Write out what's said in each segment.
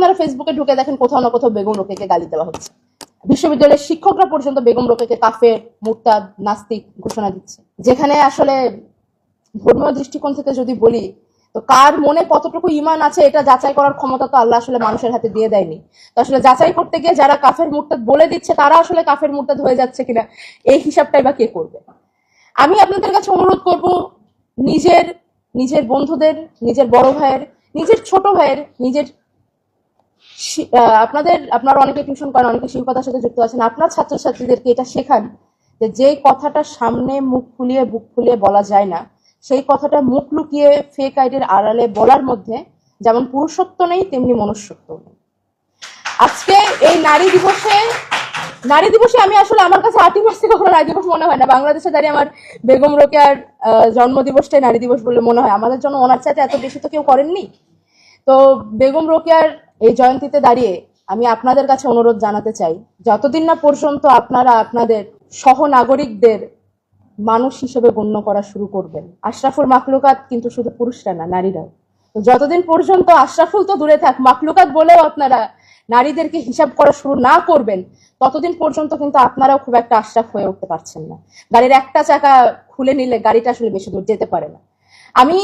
আপনারা ফেসবুকে ঢুকে দেখেন কোথাও না কোথাও বেগম রোকেকে গালি দেওয়া হচ্ছে। বিশ্ববিদ্যালয়ের শিক্ষকরা পর্যন্ত বেগম রোকেকে কাফের, মুরতাদ, নাস্তিক ঘোষণা দিচ্ছে। যেখানে আসলে ধর্মীয় দৃষ্টিকোণ থেকে যদি বলি, তো কার মনে কতটুকু ইমান আছে এটা যাচাই করার ক্ষমতা তো আল্লাহ আসলে মানুষের হাতে দিয়ে দেয়নি। তো আসলে যাচাই করতে গিয়ে যারা কাফের, মুরতাদ বলে দিচ্ছে, তারা আসলে কাফের, মুরতাদ হয়ে যাচ্ছে কিনা, এই হিসাবটাই বা কে করবে? আমি আপনাদের কাছে অনুরোধ করব, নিজের নিজের বন্ধুদের, নিজের বড় ভাইয়ের, নিজের ছোট ভাইয়ের, নিজের আপনাদের, আপনারা অনেকে টিউশন করেন, অনেকে শিল্পতার সাথে যুক্ত আছেন। আপনার ছাত্রছাত্রীদেরকে এটা শেখান যে যেই কথাটা সামনে মুখ ফুলিয়ে, বুক ফুলিয়ে বলা যায় না, সেই কথাটা মুখ লুকিয়ে ফেক আইডির আড়ালে বলার মধ্যে যেমন পুরুষত্ব নেই, তেমনি মনুষ্যত্ব নেই। আজকে এই নারী দিবসে নারী দিবসে আমি আসলে আমার কাছে আটই মাস থেকে কখনো নারী দিবস মনে হয় না। বাংলাদেশে দাঁড়িয়ে আমার বেগম রোকেয়ার জন্মদিবসটাই নারী দিবস বলে মনে হয়। আমাদের জন্য ওনার চাইতে এত বেশি তো কেউ করেননি? তো বেগম রোকেয়ার এই জয়ন্তীতে দাঁড়িয়ে আমি আপনাদের কাছে অনুরোধ জানাতে চাই, যতদিন না পর্যন্ত আপনারা আপনাদের সহ নাগরিকদের মানুষ হিসেবে গণ্য করা শুরু করবেন। আশরাফুল মাকলুকাত কিন্তু শুধু পুরুষরা না, নারীরাও। তো যতদিন পর্যন্ত আশরাফুল তো দূরে থাক মাকলুকাত বলেও আপনারা নারীদেরকে হিসাব করা শুরু না করবেন, ততদিন পর্যন্ত কিন্তু আপনারাও খুব একটা আশরাফ হয়ে উঠতে পারছেন না। গাড়ির একটা চাকা খুলে নিলে গাড়িটা আসলে বেশি দূর যেতে পারে না। আমি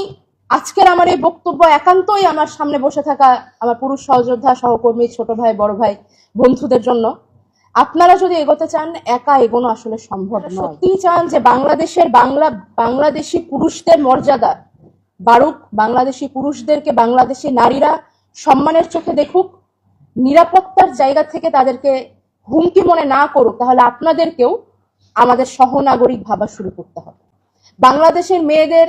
আজকের আমার এই বক্তব্য একান্তই আমার সামনে বসে থাকা আমার পুরুষ সহযোদ্ধা সহকর্মী ছোট ভাই বড় ভাই বন্ধুদের জন্য। আপনারা যদি এগোতে চান একা এগোনো আসলে সম্ভব নয়। সত্যিই চান যে বাংলাদেশের বাংলা বাংলাদেশি পুরুষদের মর্যাদা বাড়ুক বাংলাদেশি পুরুষদেরকে বাংলাদেশি নারীরা সম্মানের চোখে দেখুক নিরাপত্তার জায়গা থেকে তাদেরকে হুমকি মনে না করুক তাহলে আপনাদেরকেও আমাদের সহনাগরিক ভাবা শুরু করতে হবে। বাংলাদেশের মেয়েদের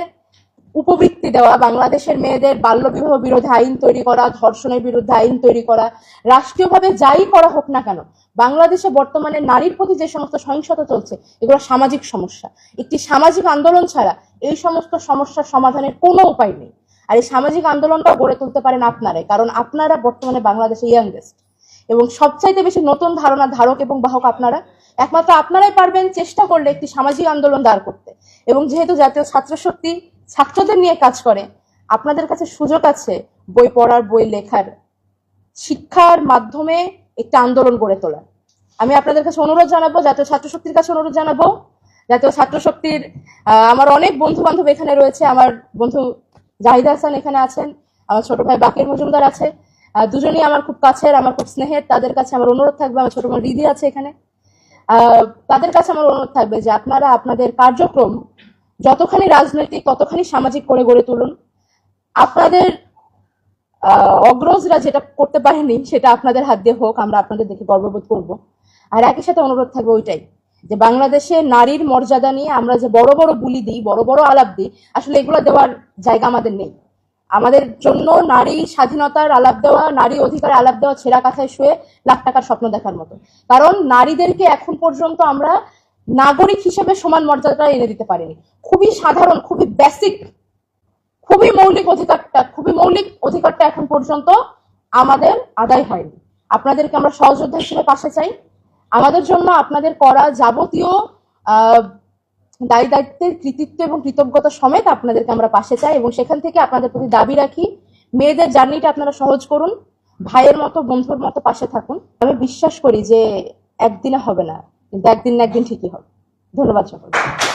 উপবৃত্তি দেওয়া, বাংলাদেশের মেয়েদের বাল্যবিবাহ বিরোধী আইন তৈরি করা, ধর্ষণের বিরুদ্ধে আইন তৈরি করা, রাষ্ট্রীয়ভাবে যাই করা হোক না কেন, বাংলাদেশে বর্তমানে নারীর প্রতি যে সমস্ত সহিংসতা চলছে, এগুলো সামাজিক সমস্যা। একটি সামাজিক আন্দোলন ছাড়া এই সমস্ত সমস্যার সমাধানের কোনো উপায় নেই। আর এই সামাজিক আন্দোলনটা গড়ে তুলতে পারেন আপনারাই, কারণ আপনারা বর্তমানে বাংলাদেশে ইয়াংগেস্ট এবং সবচাইতে বেশি নতুন ধারণা ধারক এবং বাহক আপনারা, একমাত্র আপনারাই পারবেন চেষ্টা করলে একটি সামাজিক আন্দোলন দাঁড় করতে। এবং যেহেতু জাতীয় ছাত্র শক্তি ছাত্রদের নিয়ে কাজ করে। আপনাদের কাছে সুযোগ আছে বই পড়ার, বই লেখার। শিক্ষার মাধ্যমে একটা আন্দোলন গড়ে তোলার। আমি আপনাদের কাছে অনুরোধ জানাব, জাতীয় ছাত্র শক্তির কাছে অনুরোধ জানাব। জাতীয় ছাত্র শক্তির আমার অনেক বন্ধু বান্ধব এখানে রয়েছে। আমার বন্ধু জাহিদ হাসান এখানে আছেন, আমার ছোট ভাই বাকির মজুমদার আছে। দুজনেই আমার খুব কাছের, আমার খুব স্নেহের। তাদের কাছে আমার অনুরোধ থাকবে, আমার ছোট ভাই রিদি আছে এখানে। তাদের কাছে আমার অনুরোধ থাকবে যে আপনারা আপনাদের কার্যক্রম যতখানি রাজনৈতিক, ততখানি সামাজিক করে গড়ে তুলুন। আপনাদের অগ্রজরা যেটা করতে পারেনি, সেটা আপনাদের হাত দিয়ে হোক, আমরা আপনাদের দেখে গর্ববোধ করব। আর একই সাথে অনুরোধ থাকবে ওইটাই, যে বাংলাদেশে নারীর মর্যাদা নিয়ে আমরা যে বড় বড় বুলি দিই, বড় বড় আলাপ দিই, আসলে এগুলো দেওয়ার জায়গা আমাদের নেই। আমাদের জন্য নারী স্বাধীনতার আলাপ দেওয়া, নারী অধিকার আলাপ দেওয়া ছেঁড়া কাথায় শুয়ে লাখ টাকার স্বপ্ন দেখার মতো। কারণ নারীদেরকে এখন পর্যন্ত আমরা নাগরিক হিসেবে সমান মর্যাদাটা এনে দিতে পারেনি। খুবই সাধারণ, খুবই বেসিক খুবই মৌলিক অধিকারটা, খুবই মৌলিক অধিকারটা এখন পর্যন্ত আমাদের আদায় হয়নি। আপনাদেরকে আমরা সহযোদ্ধা হিসেবে পাশে চাই। আমাদের জন্য আপনাদের করা যাবতীয় দায়ী দায়িত্বের কৃতিত্ব এবং কৃতজ্ঞতা সমেত আপনাদেরকে আমরা পাশে চাই এবং সেখান থেকে আপনাদের প্রতি দাবি রাখি। মেয়েদের জার্নিটা আপনারা সহজ করুন। ভাইয়ের মতো, বন্ধুর মতো পাশে থাকুন। আমি বিশ্বাস করি যে একদিনে হবে না। কিন্তু একদিন না একদিন ঠিকই হবে। ধন্যবাদ সকলকে।